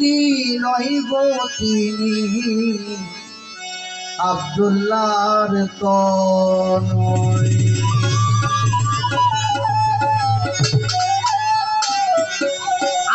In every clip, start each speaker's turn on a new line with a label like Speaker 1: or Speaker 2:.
Speaker 1: যিনি নইব তিনি। আব্দুল্লাহর তনয়।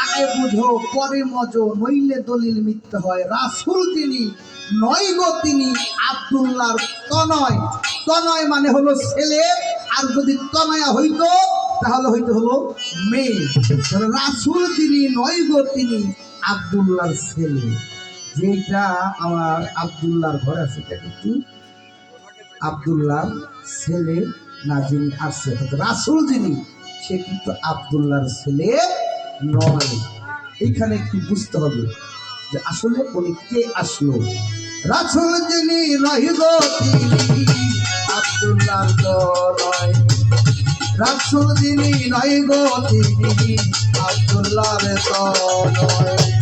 Speaker 1: আগে বুঝো, পরে মজ, নইলে দলিল মিথ্যে হয়। রাসুল তিনি, নয় গো তিনি, আব্দুল্লাহর তনয়। তনয় মানে হলো ছেলে, আর যদি তনয়া হইতো, তাহলে হইতো হলো মেয়ে। রাসুল তিনি, নয় গো তিনি আব্দুল্লাহর ছেলে যেটা আমার আব্দুল্লাহর ঘর আছে এটা কিন্তু আব্দুল্লাহর ছেলে না যিনি আসছে রাসুল যিনি, সে কিন্তু আব্দুল্লাহর ছেলে নয়। এইখানে একটু বুঝতে হবে যে আসলে উনি কে আসলো? রাসুল যিনি রহিব তিনি নয়। রাসুল যিনি গো তিনি, আব্দুল্লাহর তো নয়।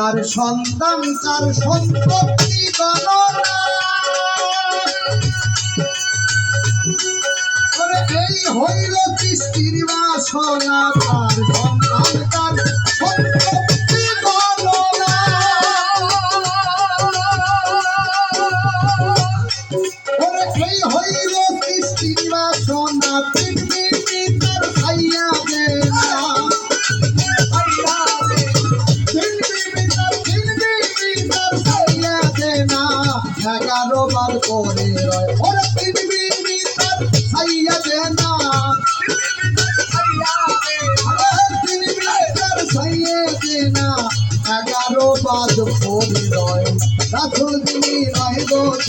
Speaker 1: চার সন্তান চার সন্তি গণনা এই হইল কিস্তির বাসনা তার সন্তান।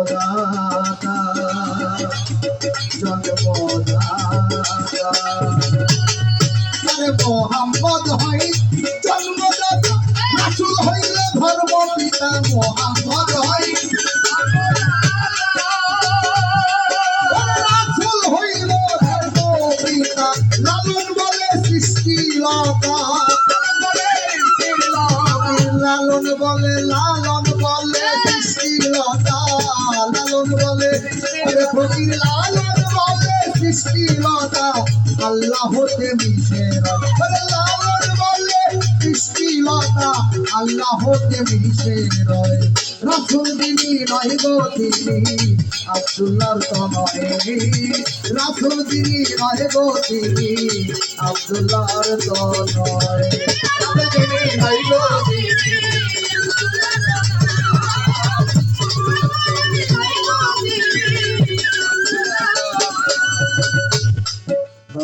Speaker 1: জন্মদাতা জন্মদাতা মোহাম্মদ হই জন্মদাতা রাসূল হইলে ধর্ম পিতা মোহাম্মদ। লালন বলে সৃষ্টিলতা আল্লাহ হতে মিশে লালন সৃষ্টিলতা আল্লাহ হতে রয়। রাসুল দিনী নয় গো তিনি, আব্দুল্লাহর তো নয় রাসুল দিনী নয় গো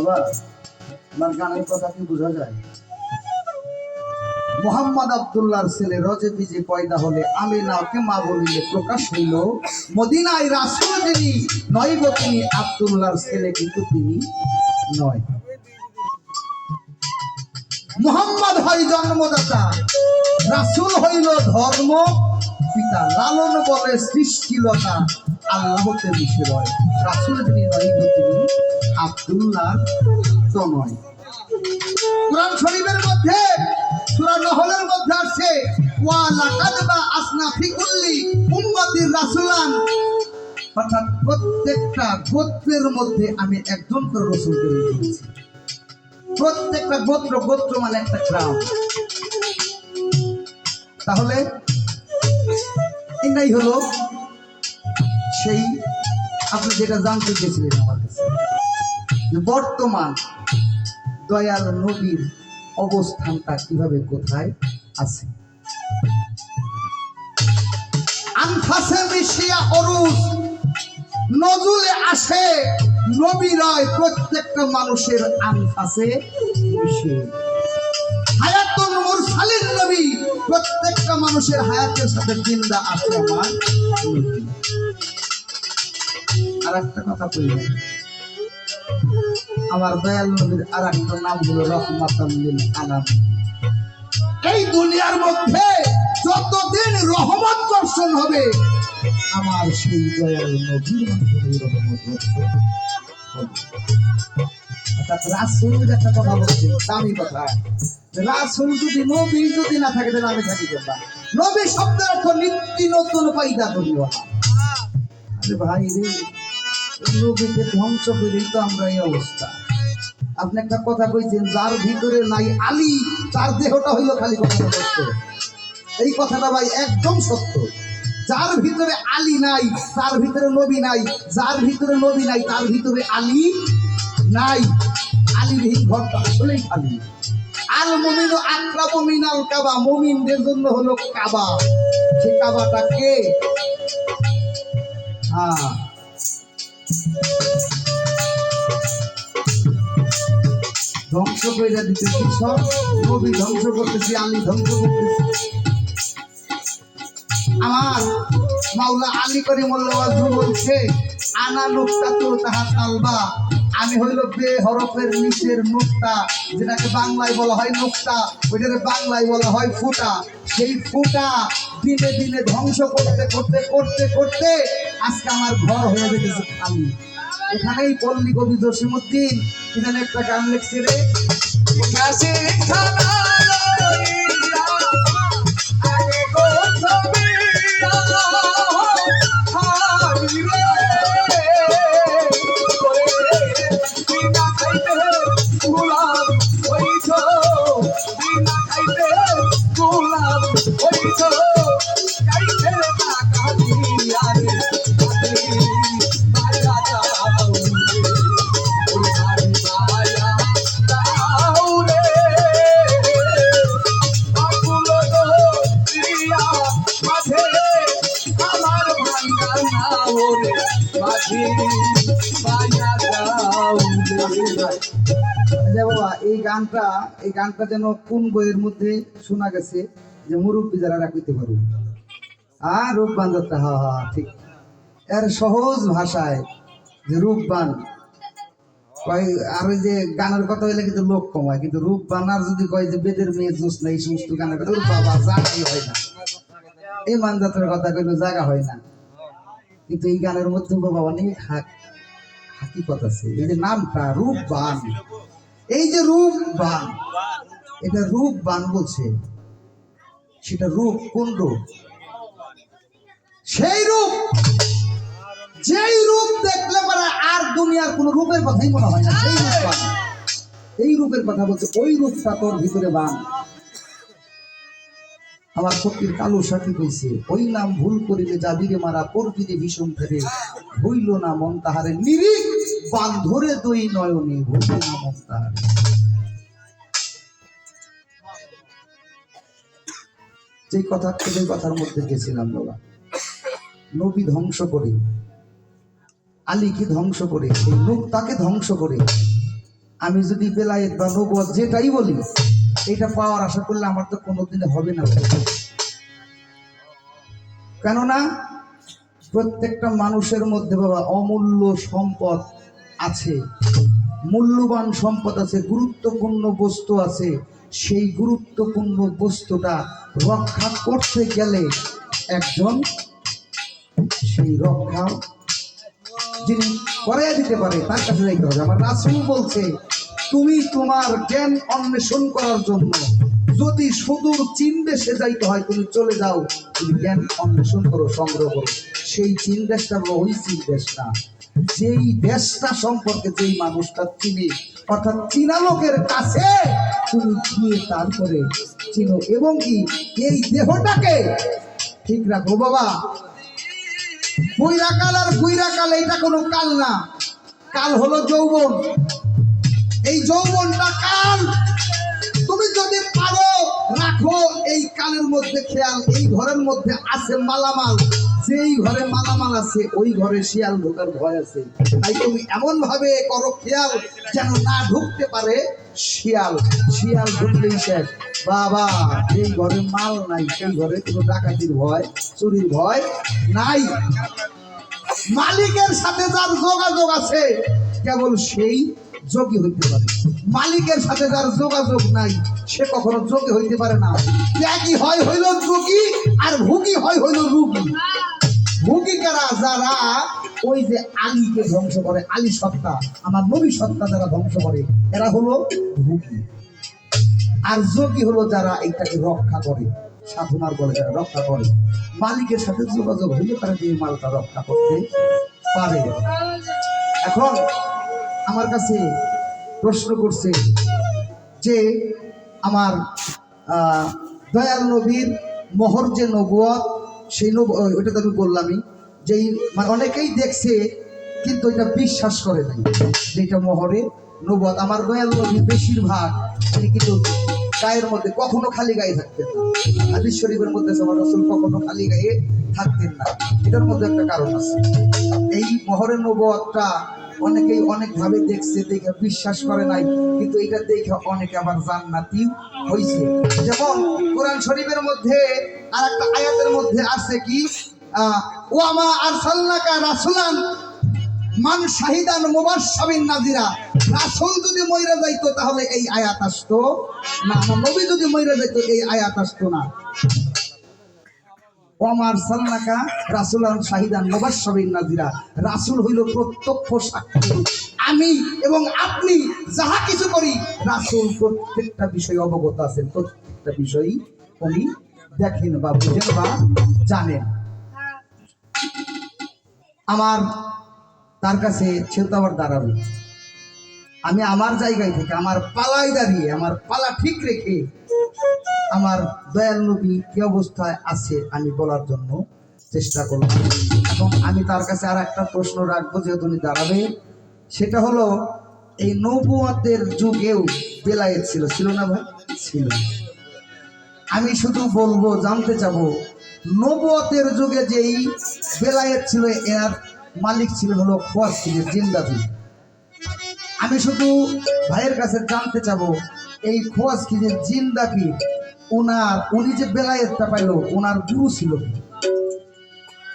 Speaker 1: বাবা আমার গানের কথা কি বোঝা যায়? মোহাম্মদ আব্দুল্লাহর ছেলে রজেবি যে পয়দা হলে আমিনাকে মা বলিলে প্রকাশ হইল, মদিনায় রাসুল নয় গো তিনি ছেলে কিন্তু তিনি নয়। মোহাম্মদ হয় জন্মদাতা, রাসুল হইল ধর্ম, পিতা লালন বলে সৃষ্টিলতা আল্লাহতে রয়। রাসুল যিনি, নয় আব্দুল্লাহ কোরআন শরীফের মধ্যে, সূরা নহলের মধ্যে ওয়া আসনা ফি কুল্লি রাসূলান। অর্থাৎ প্রত্যেকটা গোত্রের মধ্যে আমি একজন করে রসুল করে দিয়েছি। প্রত্যেকটা গোত্র গোত্র মানে একটা তাহলে, এটাই হলো সেই, আপনি যেটা জানতে চেয়েছিলেন আমার কাছে। বর্তমান দয়াল নবীর অবস্থানটা কীভাবে কোথায় আছে? আনফাসে মিশিয়া অরুষ নজুলে আসে নবী রয় প্রত্যেকটা মানুষের আনফাসে মিশে। হায়াতুল মুরসালিন নবী, প্রত্যেকটা মানুষের হায়াতের সাথে জিন্দা আছে আর একটা কথা বললেন আমার দয়াল নবীর আর একটা নাম হলো রহমাতাল্লিল আলাম এই দুনিয়ার মধ্যে যতদিন রহমত দর্শন হবে, আমার সেই দয়াল নবীর রহমত অর্থাৎ রাসূল একটা কথা বলছে, দামি কথা। রাসূল যদি নবী যদি না থাকে, তাহলে আমি থাকি নবী শব্দের অর্থ নিত্য নতুন পাইদা করিও ভাই রে নবীকে ধ্বংস করেই তো আমরা এই অবস্থা। আপনি একটা কথা কইছেন, যার ভিতরে নাই আলী, তার দেহটা হইল খালি কথা এই কথাটা ভাই একদম সত্য। যার ভিতরে আলী নাই, তার ভিতরে নবী নাই, যার ভিতরে নবী নাই, তার ভিতরে আলী নাই। আলীবিহীন ঘরটা আসলেই খালি। আল মুমিন আকরাব মিনাল কাবা, মুমিনদের জন্য হলো কাবা। সে কাবাটা কে? হ্যাঁ। ধ্বংস করে দিতেছি, সব ধ্বংস করতেছি আলী ধ্বংস করতেছি। আমার মাওলা আলী করে মোল্লাবাজু বলছে, আনা নুকতা তো তাহা তালবা। আমি হইল বে হরফের নিচের নুকতা, যেটাকে বাংলায় বলা হয় নুকতা, ওইটাকে বাংলায় বলা হয় ফুটা। সেই ফুটা দিনে দিনে ধ্বংস করতে করতে করতে করতে আজকে আমার ঘর হয়ে যেতেছে খালি। এখানেই পল্লী কবি জসিমুদ্দিন এখানে একটা গান লিখছে রে। এই গানটা এই গানটা যেন কোন বইয়ের মধ্যে শোনা গেছে যে মুরব্বী যারা রাখিতে আর রূপবান যাত্রা হা হা, ঠিক। এর সহজ ভাষায় যে রূপবান আর ওই যে গানের কথা হইলে কিন্তু লোক কমায়, কিন্তু রূপবান আর যদি কয় যে বেদের মেয়ে জোস না এই সমস্ত গানের কথা বাবা হয় না। এই মান যাত্রার কথা কইলে জায়গা হয় না। কিন্তু এই গানের মধ্যে বাবা অনেক হাক হাকিকত আছে। এই যে নামটা রূপবান। এই যে রূপবান, এটা রূপবান বলছে। সেটা রূপ কোন রূপ? সেই রূপ। যেই রূপ দেখলে পরে আর দুনিয়ার কোন রূপের কথাই মনে হয় না। সেই রূপ বান এই রূপের কথা বলছে, ওই রূপটা তোর ভিতরে বান। আমার শক্তির কালো সাথী কইছে ওই নাম ভুল করিলে যাবিরে মারা পরবিরে ভীষণ ফেরে। হইল না মন তাহারে নিরিক বান ধরে দই নয়নে হইল না মন তাহারে। যে কথা যে কথার মধ্যে গেছিলাম বাবা। নবী ধ্বংস করে। আলীকে ধ্বংস করে। এই লোক তাকে ধ্বংস করে। আমি যদি বেলায়েত বা নবুয়ত যেটাই বলি এটা পাওয়ার আশা করলে আমার তো কোনোদিনে হবে না। কেননা প্রত্যেকটা মানুষের মধ্যে বাবা অমূল্য সম্পদ আছে, মূল্যবান সম্পদ আছে, গুরুত্বপূর্ণ বস্তু আছে। সেই গুরুত্বপূর্ণ বস্তুটা রক্ষা করতে গেলে একজন সেই রক্ষা যিনি করাইয়া দিতে পারে, তার কাছে যাইতে হবে। আমার রাসুল বলছে তুমি তোমার জ্ঞান অন্বেষণ করার জন্য যদি সুদূর চীন দেশে যাইতে হয়, তুমি চলে যাও, তুমি জ্ঞান অন্বেষণ করো, সংগ্রহ করো। সেই চীন দেশটা ওই চীন যেই দেশটা সম্পর্কে যেই মানুষটা চিনি, অর্থাৎ চীনা লোকের কাছে তুমি গিয়ে তারপরে চিনো এবং কি এই দেহটাকে ঠিক রাখো বাবা। বৈরা কাল আর গুইরা কাল এটা কোনো কাল না। কাল হলো যৌবন। এই যৌবনটা কাল। তুমি যদি পারো, রাখো এই কালের মধ্যে খেয়াল, এই ঘরের মধ্যে আছে মালামাল। যেই ঘরে মালামাল আছে, ওই ঘরে শিয়াল ঢোকার ভয় আছে। তাই তুমি এমন ভাবে করো খেয়াল, যেন না ঢুকতে পারে শিয়াল। শিয়াল ঢুকলেই শেষ। বাবা এই ঘরে মাল নাই, সেই ঘরে কোনো ডাকাতির ভয়, চুরির ভয় নাই। মালিকের সাথে যার যোগাযোগ আছে, কেবল সেই যোগী হইতে পারে। মালিকের সাথে যার যোগাযোগ নাই, সে কখনো যোগী হইতে পারে না। ত্যাগী হয় হইল যোগী, আর ভুগি হয় হইল রুগী। ভুগি কারা? যারা ওই যে আলীকে ধ্বংস করে, আলী সত্তা, আমার নবী সত্তা যারা ধ্বংস করে, এরা হলো ভুগি আর যোগী হলো যারা এইটাকে রক্ষা করে, সাধনার বলে যারা রক্ষা করে। মালিকের সাথে যোগাযোগ হইলে তারা দিয়ে মালটা রক্ষা করতে পারে। এখন আমার কাছে প্রশ্ন করছে যে আমার দয়াল নবীর মোহর যে নবুয়ত, সেই নব ওইটা তো আমি বললামই যেই মানে অনেকেই দেখছে, কিন্তু এটা বিশ্বাস করে নাই যে এটা মোহরে নবুয়ত। আমার দয়াল নবী বেশিরভাগ উনি কিন্তু গায়ের মধ্যে কখনো খালি গায়ে থাকতেন না। হাদিস শরীফের মধ্যে আমার রসুল কখনো খালি গায়ে থাকতেন না। এটার মধ্যে একটা কারণ আছে। এই মহরের নবুয়তটা অনেকেই অনেক ভাবে দেখছে, দেখে বিশ্বাস করে নাই, কিন্তু এটা দেখে অনেকে আবার জান্নাতি হইছে। যেমন কোরআন শরীফের মধ্যে আর একটা আয়াতের মধ্যে আছে কি? ও আমা আর সাল্লাকা রাসুলান মান শাহিদান মুবাশশাবিন নাজিরা রাসূল যদি মইরা যাইতো তাহলে এই আয়াত আসতো না নবী যদি মইরা যাইতো এই আয়াত আসতো না। ওমার সাল্লাকা রাসুলান শাহিদান মুবাশশাবিন নাজিরা রাসূল হইল প্রত্যক্ষ সাক্ষী। আমি এবং আপনি যাহা কিছু করি, রাসূল প্রত্যেকটা বিষয় অবগত আছেন। প্রত্যেকটা বিষয়ই উনি দেখেন বা বুঝেন বা জানেন। আমার, তার কাছে সে তো আবার দাঁড়াবে। আমি আমার জায়গায় থেকে, আমার পালায় দাঁড়িয়ে, আমার পালা ঠিক রেখে আমার দয়াল নবী কি অবস্থায় আছে আমি বলার জন্য চেষ্টা করলাম। এবং আমি তার কাছে আর একটা প্রশ্ন রাখব, যেহেতু উনি দাঁড়াবে। সেটা হলো, এই নবুয়াতের যুগেও বেলায়েত ছিল ছিল না ভাই? ছিল। আমি শুধু বলব, জানতে চাবো নবুয়তের যুগে যেই বেলায়েত ছিল, এর মালিক ছিল হলো খোয়াজ ছিল জিন্দাবি আমি শুধু ভাইয়ের কাছে জানতে চাবো, এই খোয়াজ কি যে জিন্দাবি ওনার উনি যে বেলায়েতটা পাইলো ওনার গুরু ছিল।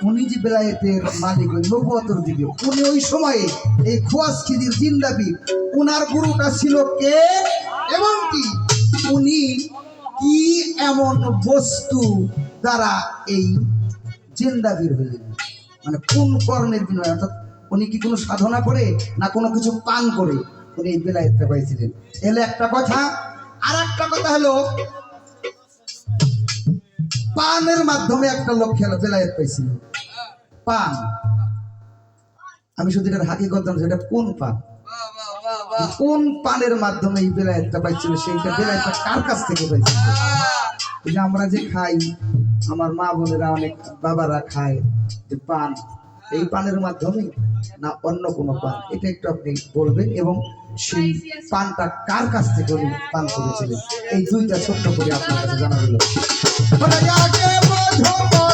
Speaker 1: উনি যে বেলায়েতের মালিক নবুয়তের দিকে উনি ওই সময়ে এই খোয়াজ খিদির জিন্দাবি। ওনার গুরুটা ছিল কে এবং কি? উনি কি এমন বস্তু দ্বারা এই জিন্দাবির হইলেন মানে কোন কর্মের বিনয়? অর্থাৎ উনি কি কোনো সাধনা করে না কোনো কিছু পান করে? উনি এই বেলায়েতটা পাইছিলেন। এলে একটা কথা আর একটা কথা হলো পানের মাধ্যমে একটা লোক খেলা বেলায়েত পাইছিল। পান। আমি শুধু এটার হাকিকত জানছি এটা কোন পান? কোন পানের মাধ্যমে এই বেলায়েতটা পাইছিল, সেইটা বেলায়েতটা কার কাছ থেকে পাইছিল? যে আমরা যে খাই, আমার মা বোনেরা অনেক বাবারা খায় যে পান। এই পানের মাধ্যমে না অন্য কোনো পান? এটা একটু আপনি বলবেন এবং সেই পানটা কার কাছ থেকে পান করেছিলেন? এই দুইটা ছোট্ট করে আপনার কাছে জানা আগে বোঝো পরে